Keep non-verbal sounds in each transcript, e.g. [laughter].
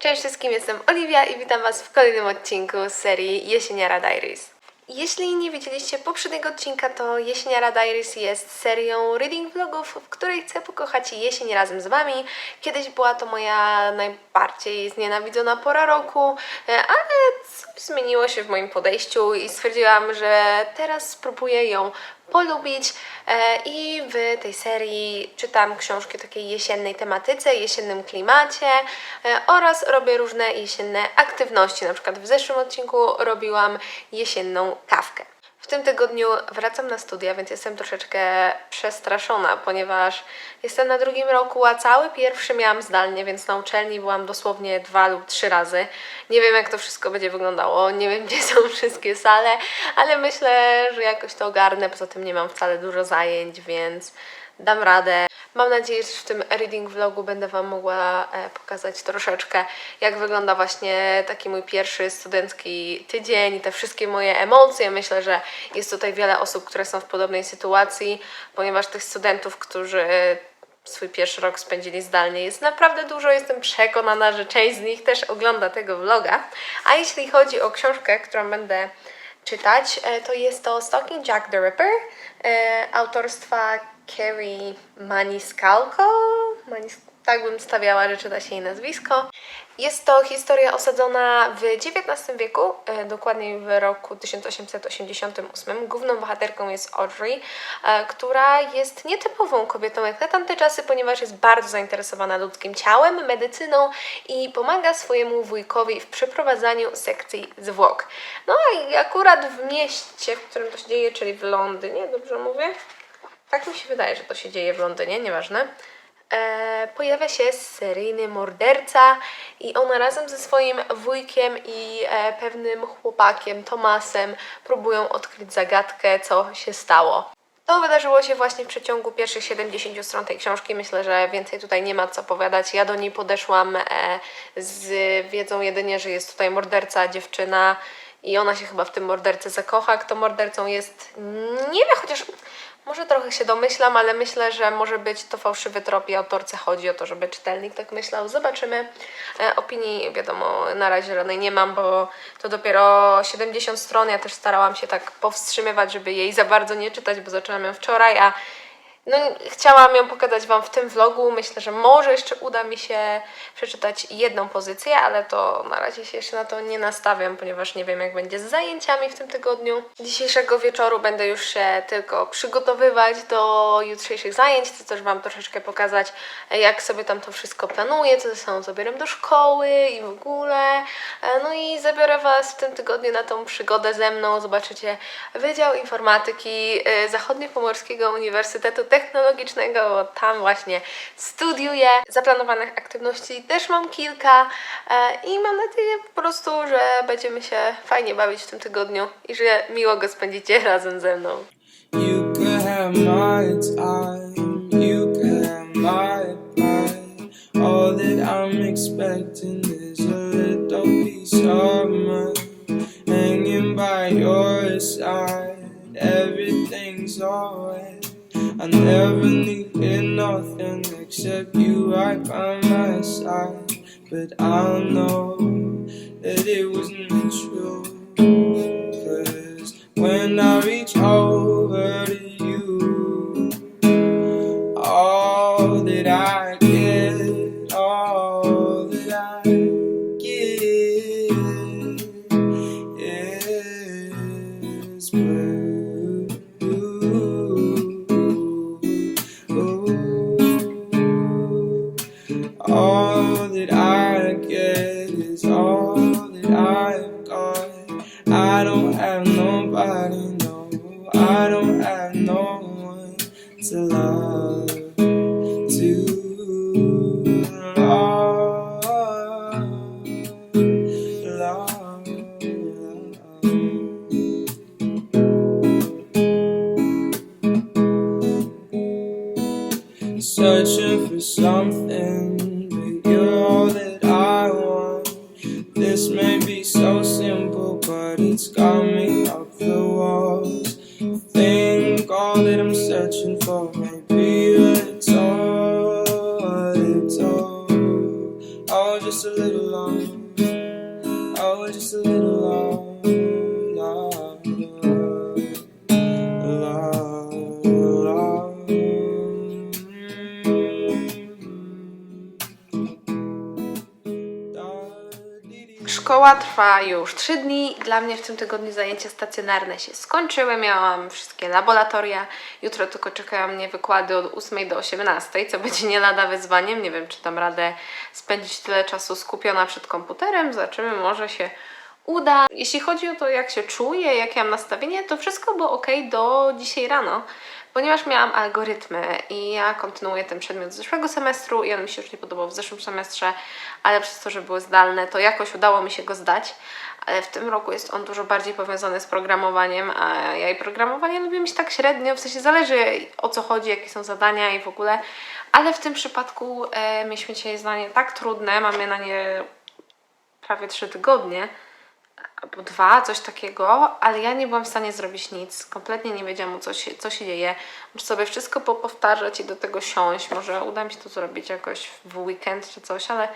Cześć wszystkim, jestem Oliwia i witam Was w kolejnym odcinku z serii Jesieniara Diaries. Jeśli nie widzieliście poprzedniego odcinka, to Jesieniara Diaries jest serią reading vlogów, w której chcę pokochać jesień razem z Wami. Kiedyś była to moja najbardziej znienawidzona pora roku, e, ale coś zmieniło się w moim podejściu i stwierdziłam, że teraz spróbuję ją polubić e, i w tej serii czytam książki o takiej jesiennej tematyce, jesiennym klimacie e, oraz robię różne jesienne aktywności. Na przykład w zeszłym odcinku robiłam jesienną kawkę. Tym tygodniu wracam na studia, więc jestem troszeczkę przestraszona, ponieważ jestem na drugim roku, a cały pierwszy miałam zdalnie, więc na uczelni byłam dosłownie dwa lub trzy razy. Nie wiem, jak to wszystko będzie wyglądało, nie wiem, [laughs] gdzie są wszystkie sale, ale myślę, że jakoś to ogarnę. Poza tym nie mam wcale dużo zajęć, więc dam radę. Mam nadzieję, że w tym reading vlogu będę Wam mogła e, pokazać troszeczkę, jak wygląda właśnie taki mój pierwszy studencki tydzień i te wszystkie moje emocje. Myślę, że jest tutaj wiele osób, które są w podobnej sytuacji, ponieważ tych studentów, którzy swój pierwszy rok spędzili zdalnie jest naprawdę dużo. Jestem przekonana, że część z nich też ogląda tego vloga. A jeśli chodzi o książkę, którą będę czytać, e, to jest to Stalking Jack the Ripper e, autorstwa Carrie Maniscalco. Manis tak bym stawiała, że czyta się jej nazwisko. Jest to historia osadzona w XIX wieku, e, dokładniej w roku 1888. Główną bohaterką jest Audrey, e, która jest nietypową kobietą jak na tamte czasy, ponieważ jest bardzo zainteresowana ludzkim ciałem, medycyną i pomaga swojemu wujkowi w przeprowadzaniu sekcji zwłok. No i akurat w mieście, w którym to się dzieje, czyli w Londynie, dobrze mówię? Tak mi się wydaje, że to się dzieje w Londynie, nieważne. E, pojawia się seryjny morderca i ona razem ze swoim wujkiem i e, pewnym chłopakiem, Tomasem, próbują odkryć zagadkę, co się stało. To wydarzyło się właśnie w przeciągu pierwszych 70 stron tej książki. Myślę, że więcej tutaj nie ma co powiadać. Ja do niej podeszłam e, z wiedzą jedynie, że jest tutaj morderca, dziewczyna i ona się chyba w tym mordercy zakocha. Kto mordercą jest, nie wiem, chociaż może trochę się domyślam, ale myślę, że może być to fałszywy trop i autorce chodzi o to, żeby czytelnik tak myślał. Zobaczymy. E, opinii, wiadomo, na razie żadnej nie mam, bo to dopiero 70 stron. Ja też starałam się tak powstrzymywać, żeby jej za bardzo nie czytać, bo zaczęłam ją wczoraj, a no, chciałam ją pokazać Wam w tym vlogu. Myślę, że może jeszcze uda mi się przeczytać jedną pozycję, ale to na razie się jeszcze na to nie nastawiam, ponieważ nie wiem, jak będzie z zajęciami w tym tygodniu. Dzisiejszego wieczoru będę już się tylko przygotowywać do jutrzejszych zajęć. Chcę też Wam troszeczkę pokazać, jak sobie tam to wszystko planuję, co ze sobą zabieram do szkoły i w ogóle. No i zabiorę Was w tym tygodniu na tą przygodę ze mną. Zobaczycie Wydział Informatyki e, Zachodniopomorskiego Uniwersytetu Technologicznego, bo tam właśnie studiuję. Zaplanowanych aktywności też mam kilka e, i mam nadzieję po prostu, że będziemy się fajnie bawić w tym tygodniu i że miło go spędzicie [laughs] razem ze mną. You could have my time, you could have my pride. All that I'm expecting is a little piece of mind hanging by your side. Everything's alright. I never needed nothing except you right by my side. But I know that it wasn't true. Cause when I reach over to something, but all that I want. This may be so simple, but it's got me up the walls. I think all that I'm searching for may be a little, a oh, just a little love. Oh, just a little love, trwa już 3 dni. Dla mnie w tym tygodniu zajęcia stacjonarne się skończyły. Miałam wszystkie laboratoria. Jutro tylko czekają mnie wykłady od 8 do 18, co będzie nie lada wyzwaniem. Nie wiem, czy dam radę spędzić tyle czasu skupiona przed komputerem. Zobaczymy, może się uda. Jeśli chodzi o to, jak się czuję, jakie mam nastawienie, to wszystko było ok do dzisiaj rano, ponieważ miałam algorytmy i ja kontynuuję ten przedmiot z zeszłego semestru i on mi się już nie podobał w zeszłym semestrze, ale przez to, że były zdalne, to jakoś udało mi się go zdać. Ale w tym roku jest on dużo bardziej powiązany z programowaniem, a ja i programowanie lubię mieć tak średnio, w sensie zależy o co chodzi, jakie są zadania i w ogóle, ale w tym przypadku e, mieliśmy dzisiaj zdanie tak trudne, mamy na nie prawie 3 tygodnie, albo dwa, coś takiego, ale ja nie byłam w stanie zrobić nic. Kompletnie nie wiedziałam, co się, co się dzieje. Muszę sobie wszystko popowtarzać i do tego siąść. Może uda mi się to zrobić jakoś w weekend czy coś, ale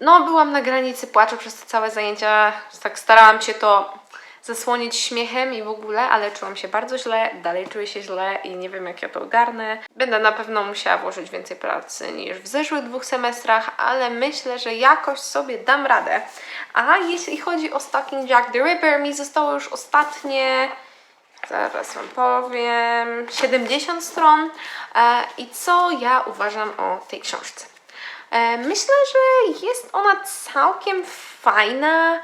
no byłam na granicy płaczu przez te całe zajęcia. Tak starałam się to zasłonić śmiechem i w ogóle, ale czułam się bardzo źle, dalej czuję się źle i nie wiem jak ja to ogarnę. Będę na pewno musiała włożyć więcej pracy niż w zeszłych dwóch semestrach, ale myślę, że jakoś sobie dam radę. A jeśli chodzi o Stalking Jack the Ripper, mi zostało już ostatnie zaraz Wam powiem, 70 stron. E, I co ja uważam o tej książce? E, Myślę, że jest ona całkiem fajna.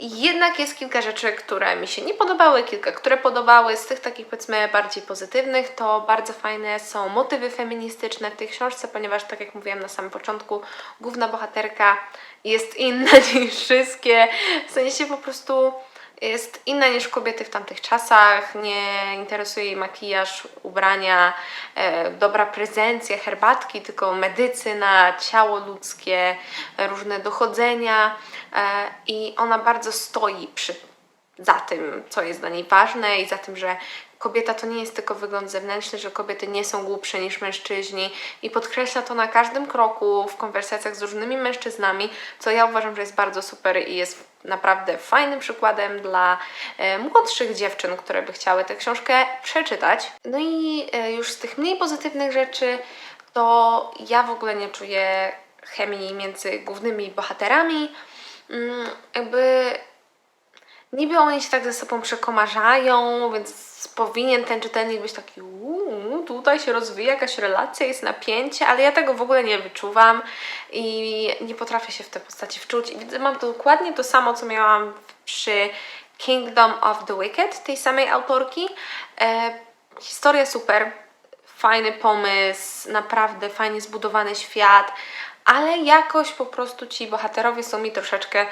Jednak jest kilka rzeczy, które mi się nie podobały, kilka, które podobały. Z tych takich powiedzmy bardziej pozytywnych, to bardzo fajne są motywy feministyczne w tej książce, ponieważ tak jak mówiłam na samym początku, główna bohaterka jest inna [laughs] niż wszystkie. W sensie po prostu jest inna niż kobiety w tamtych czasach, nie interesuje jej makijaż, ubrania, e, dobra prezencja, herbatki, tylko medycyna, ciało ludzkie, różne dochodzenia e, i ona bardzo stoi przy za tym, co jest dla niej ważne i za tym, że kobieta to nie jest tylko wygląd zewnętrzny, że kobiety nie są głupsze niż mężczyźni i podkreśla to na każdym kroku w konwersacjach z różnymi mężczyznami, co ja uważam, że jest bardzo super i jest naprawdę fajnym przykładem dla e, młodszych dziewczyn, które by chciały tę książkę przeczytać. No i e, już z tych mniej pozytywnych rzeczy, to ja w ogóle nie czuję chemii między głównymi bohaterami. Mm, jakby niby oni się tak ze sobą przekomarzają, więc powinien ten czytelnik być taki uuu, tutaj się rozwija jakaś relacja, jest napięcie, ale ja tego w ogóle nie wyczuwam i nie potrafię się w te postaci wczuć. I mam dokładnie to samo, co miałam przy Kingdom of the Wicked, tej samej autorki. E, historia super, fajny pomysł, naprawdę fajnie zbudowany świat, ale jakoś po prostu ci bohaterowie są mi troszeczkę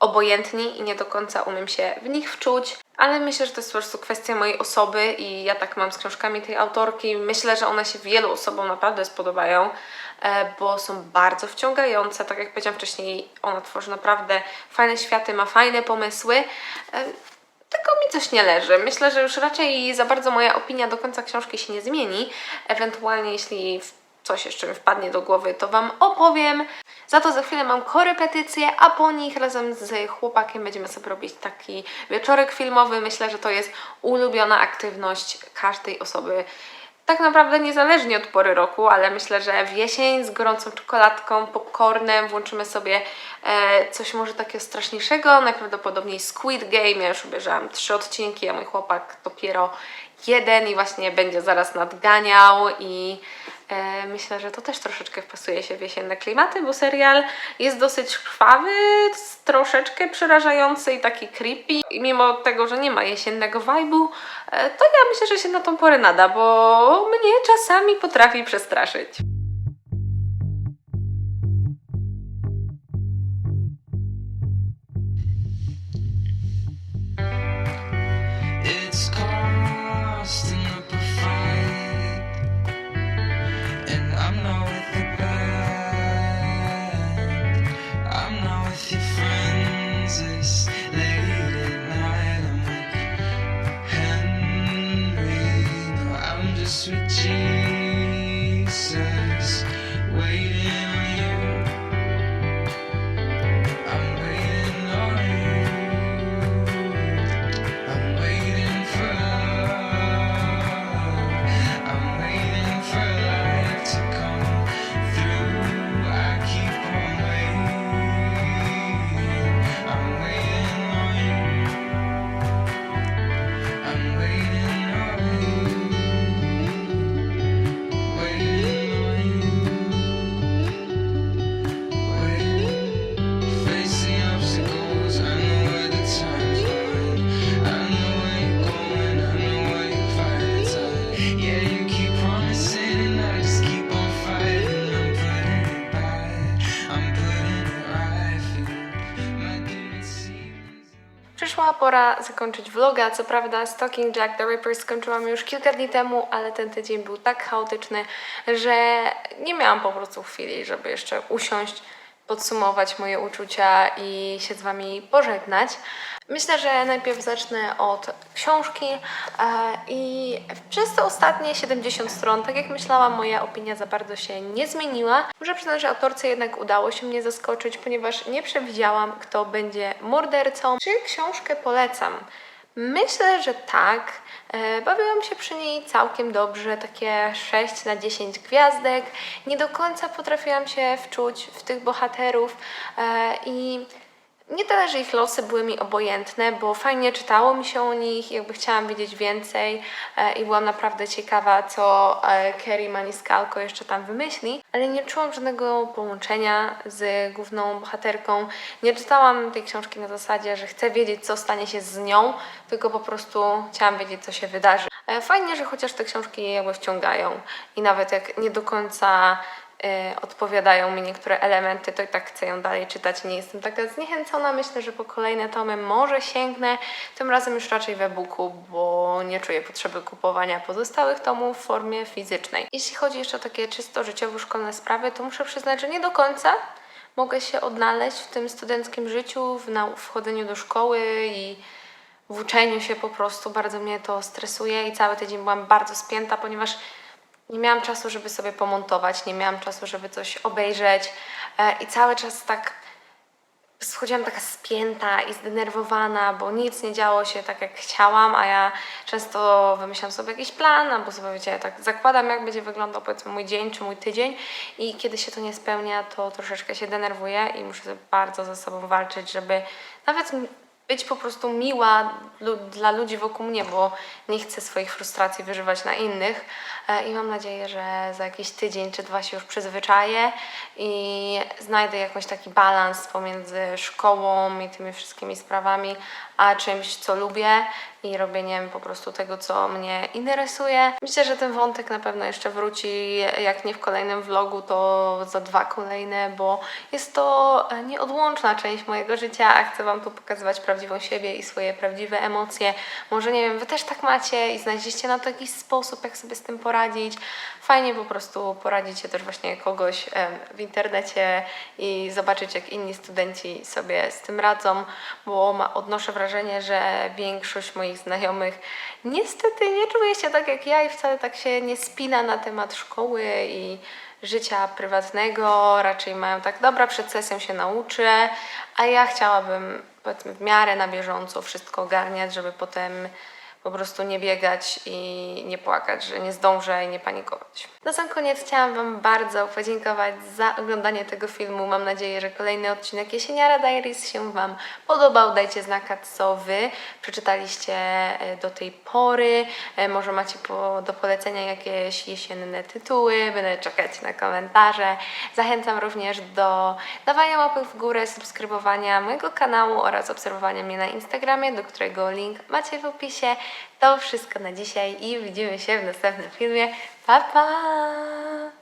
obojętni i nie do końca umiem się w nich wczuć, ale myślę, że to jest po prostu kwestia mojej osoby i ja tak mam z książkami tej autorki. Myślę, że one się wielu osobom naprawdę spodobają, e, bo są bardzo wciągające. Tak jak powiedziałam wcześniej, ona tworzy naprawdę fajne światy, ma fajne pomysły. E, tylko mi coś nie leży. Myślę, że już raczej za bardzo moja opinia do końca książki się nie zmieni. Ewentualnie, jeśli w- coś jeszcze mi wpadnie do głowy, to Wam opowiem. Za to za chwilę mam korepetycje, a po nich razem z chłopakiem będziemy sobie robić taki wieczorek filmowy. Myślę, że to jest ulubiona aktywność każdej osoby. Tak naprawdę niezależnie od pory roku, ale myślę, że w jesień z gorącą czekoladką, popcornem włączymy sobie e, coś może takiego straszniejszego, najprawdopodobniej Squid Game. Ja już obejrzałam trzy odcinki, a mój chłopak dopiero jeden i właśnie będzie zaraz nadganiał i myślę, że to też troszeczkę wpasuje się w jesienne klimaty, bo serial jest dosyć krwawy, troszeczkę przerażający i taki creepy. I mimo tego, że nie ma jesiennego vibe'u, e, to ja myślę, że się na tą porę nada, bo mnie czasami potrafi przestraszyć. Pora zakończyć vloga. Co prawda, Stalking Jack the Ripper skończyłam już kilka dni temu, ale ten tydzień był tak chaotyczny, że nie miałam po prostu chwili, żeby jeszcze usiąść, podsumować moje uczucia i się z Wami pożegnać. Myślę, że najpierw zacznę od książki e, i przez te ostatnie 70 stron, tak jak myślałam, moja opinia za bardzo się nie zmieniła. Muszę przyznać, że autorce jednak udało się mnie zaskoczyć, ponieważ nie przewidziałam, kto będzie mordercą. Czy książkę polecam? Myślę, że tak. E, Bawiłam się przy niej całkiem dobrze, takie 6 na 10 gwiazdek. Nie do końca potrafiłam się wczuć w tych bohaterów e, i nie tyle, że ich losy były mi obojętne, bo fajnie czytało mi się o nich, jakby chciałam wiedzieć więcej e, i byłam naprawdę ciekawa, co Kerry Maniscalco jeszcze tam wymyśli, ale nie czułam żadnego połączenia z główną bohaterką. Nie czytałam tej książki na zasadzie, że chcę wiedzieć, co stanie się z nią, tylko po prostu chciałam wiedzieć, co się wydarzy. E, Fajnie, że chociaż te książki jakby wciągają i nawet jak nie do końca odpowiadają mi niektóre elementy, to i tak chcę ją dalej czytać. Nie jestem taka zniechęcona. Myślę, że po kolejne tomy może sięgnę. Tym razem już raczej w e-booku, bo nie czuję potrzeby kupowania pozostałych tomów w formie fizycznej. Jeśli chodzi jeszcze o takie czysto życiowo-szkolne sprawy, to muszę przyznać, że nie do końca mogę się odnaleźć w tym studenckim życiu, w, nau- w chodzeniu do szkoły i w uczeniu się po prostu. Bardzo mnie to stresuje i cały tydzień byłam bardzo spięta, ponieważ nie miałam czasu, żeby sobie pomontować, nie miałam czasu, żeby coś obejrzeć. E, i cały czas tak schodziłam taka spięta i zdenerwowana, bo nic nie działo się tak, jak chciałam, a ja często wymyślam sobie jakiś plan, albo sobie wiecie, tak zakładam, jak będzie wyglądał powiedzmy mój dzień czy mój tydzień. I kiedy się to nie spełnia, to troszeczkę się denerwuję i muszę bardzo ze sobą walczyć, żeby nawet być po prostu miła dla ludzi wokół mnie, bo nie chcę swoich frustracji wyżywać na innych E, i mam nadzieję, że za jakiś tydzień czy dwa się już przyzwyczaję i znajdę jakiś taki balans pomiędzy szkołą i tymi wszystkimi sprawami, a czymś, co lubię i robieniem po prostu tego, co mnie interesuje. Myślę, że ten wątek na pewno jeszcze wróci, jak nie w kolejnym vlogu, to za dwa kolejne, bo jest to e, nieodłączna część mojego życia, a chcę Wam tu pokazywać prawdziwą siebie i swoje prawdziwe emocje. Może nie wiem, Wy też tak macie i znajdziecie na to jakiś sposób, jak sobie z tym poradzić. Fajnie po prostu poradzić się też właśnie kogoś w internecie i zobaczyć, jak inni studenci sobie z tym radzą, bo ma, odnoszę wrażenie, że większość moich znajomych niestety nie czuje się tak jak ja i wcale tak się nie spina na temat szkoły i życia prywatnego. Raczej mają tak, dobra, przed sesją się nauczę, a ja chciałabym powiedzmy w miarę na bieżąco wszystko ogarniać, żeby potem po prostu nie biegać i nie płakać, że nie zdążę i nie panikować. Na sam koniec chciałam Wam bardzo podziękować za oglądanie tego filmu. Mam nadzieję, że kolejny odcinek Jesieniara Diaries się Wam podobał. Dajcie znaka, co Wy przeczytaliście e, do tej pory. E, Może macie po, do polecenia jakieś jesienne tytuły. Będę czekać na komentarze. Zachęcam również do dawania łapek w górę, subskrybowania mojego kanału oraz obserwowania mnie na Instagramie, do którego link macie w opisie. To wszystko na dzisiaj i widzimy się w następnym filmie. Pa, pa!